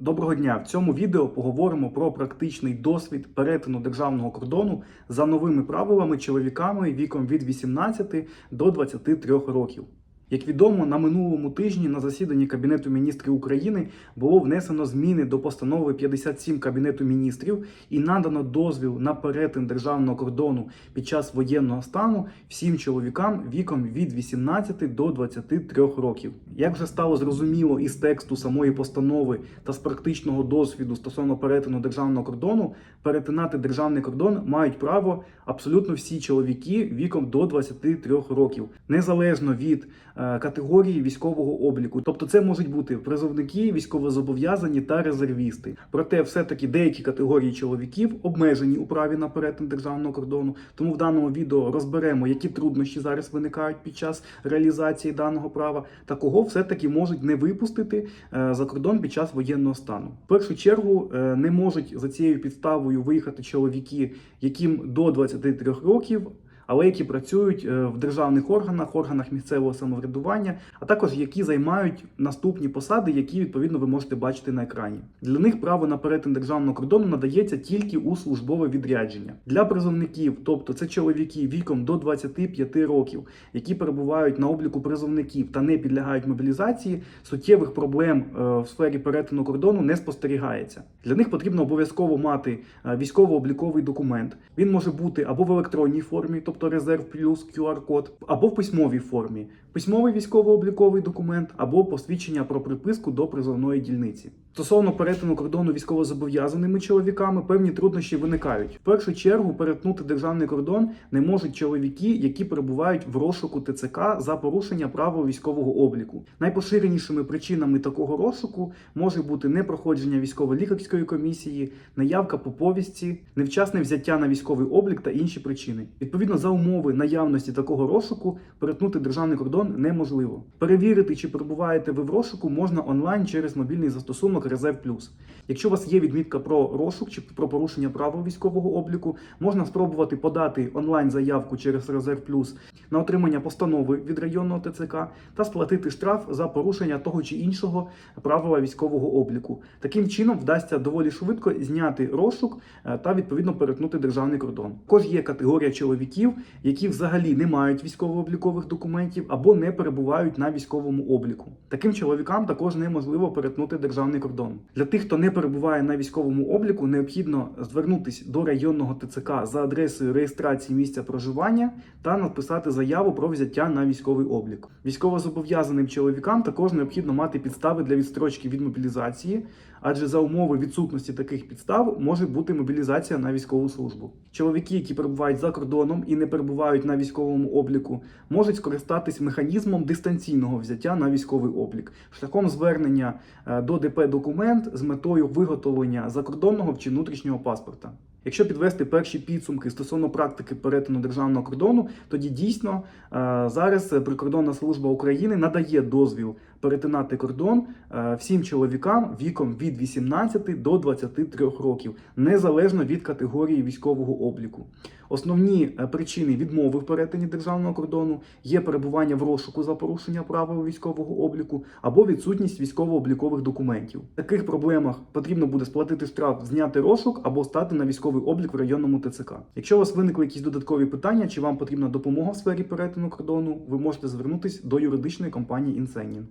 Доброго дня! В цьому відео поговоримо про практичний досвід перетину державного кордону за новими правилами чоловіками віком від 18 до 23 років. Як відомо, на минулому тижні на засіданні Кабінету міністрів України було внесено зміни до постанови 57 Кабінету міністрів і надано дозвіл на перетин державного кордону під час воєнного стану всім чоловікам віком від 18 до 23 років. Як вже стало зрозуміло із тексту самої постанови та з практичного досвіду стосовно перетину державного кордону, перетинати державний кордон мають право абсолютно всі чоловіки віком до 23 років, незалежно від е, категорії військового обліку. Тобто, це можуть бути призовники, військовозобов'язані та резервісти. Проте, все-таки деякі категорії чоловіків обмежені у праві на перетин державного кордону. Тому в даному відео розберемо, які труднощі зараз виникають під час реалізації даного права, та кого все-таки можуть не випустити е, за кордон під час воєнного стану. В першу чергу е, не можуть за цією підставою виїхати чоловіки, яким до 23 років. Але які працюють е, в державних органах, органах місцевого самоврядування, а також які займають наступні посади, які відповідно ви можете бачити на екрані. Для них право на перетин державного кордону надається тільки у службове відрядження. Для призовників, тобто це чоловіки віком до 25 років, які перебувають на обліку призовників та не підлягають мобілізації, суттєвих проблем е, в сфері перетину кордону не спостерігається. Для них потрібно обов'язково мати е, військово-обліковий документ. Він може бути або в електронній формі, тобто резерв плюс QR-код, або в письмовій формі. Письмовий військово-обліковий документ або посвідчення про приписку до призовної дільниці. Стосовно перетину кордону військовозобов'язаними чоловіками певні труднощі виникають. В першу чергу перетнути державний кордон не можуть чоловіки, які перебувають в розшуку ТЦК за порушення правил військового обліку. Найпоширенішими причинами такого розшуку може бути непроходження військово-лікарської комісії, неявка по повістці, невчасне взяття на військовий облік та інші причини. Відповідно, за умови наявності такого розшуку перетнути державний кордон неможливо. Перевірити, чи перебуваєте ви в розшуку, можна онлайн через мобільний застосунок Резерв Плюс. Якщо у вас є відмітка про розшук чи про порушення правил військового обліку, можна спробувати подати онлайн заявку через Резерв Плюс на отримання постанови від районного ТЦК та сплатити штраф за порушення того чи іншого правила військового обліку. Таким чином вдасться доволі швидко зняти розшук е, та відповідно перетнути державний кордон. Також є категорія чоловіків, які взагалі не мають військово-облікових документів або не перебувають на військовому обліку. Таким чоловікам також неможливо перетнути державний кордон. Для тих, хто не перебуває на військовому обліку, необхідно звернутися до районного ТЦК за адресою реєстрації місця проживання та написати заяву про взяття на військовий облік. Військовозобов'язаним чоловікам також необхідно мати підстави для відстрочки від мобілізації, адже за умови відсутності таких підстав може бути мобілізація на військову службу. Чоловіки, які перебувають за кордоном і не перебувають на військовому обліку, можуть скористатись механізмом дистанційного взяття на військовий облік шляхом звернення е, до ДП документ з метою виготовлення закордонного чи внутрішнього паспорта. Якщо підвести перші підсумки стосовно практики перетину державного кордону, тоді дійсно е, зараз прикордонна служба України надає дозвіл перетинати кордон е, всім чоловікам віком від 18 до 23 років, незалежно від категорії військового обліку. Основні е, причини відмови в перетині державного кордону є перебування в розшуку за порушення правил військового обліку або відсутність військово-облікових документів. В таких проблемах потрібно буде сплатити штраф, зняти розшук або стати на військовий облік в районному ТЦК. Якщо у вас виникли якісь додаткові питання, чи вам потрібна допомога в сфері перетину кордону, ви можете звернутися до юридичної компанії Інсенін.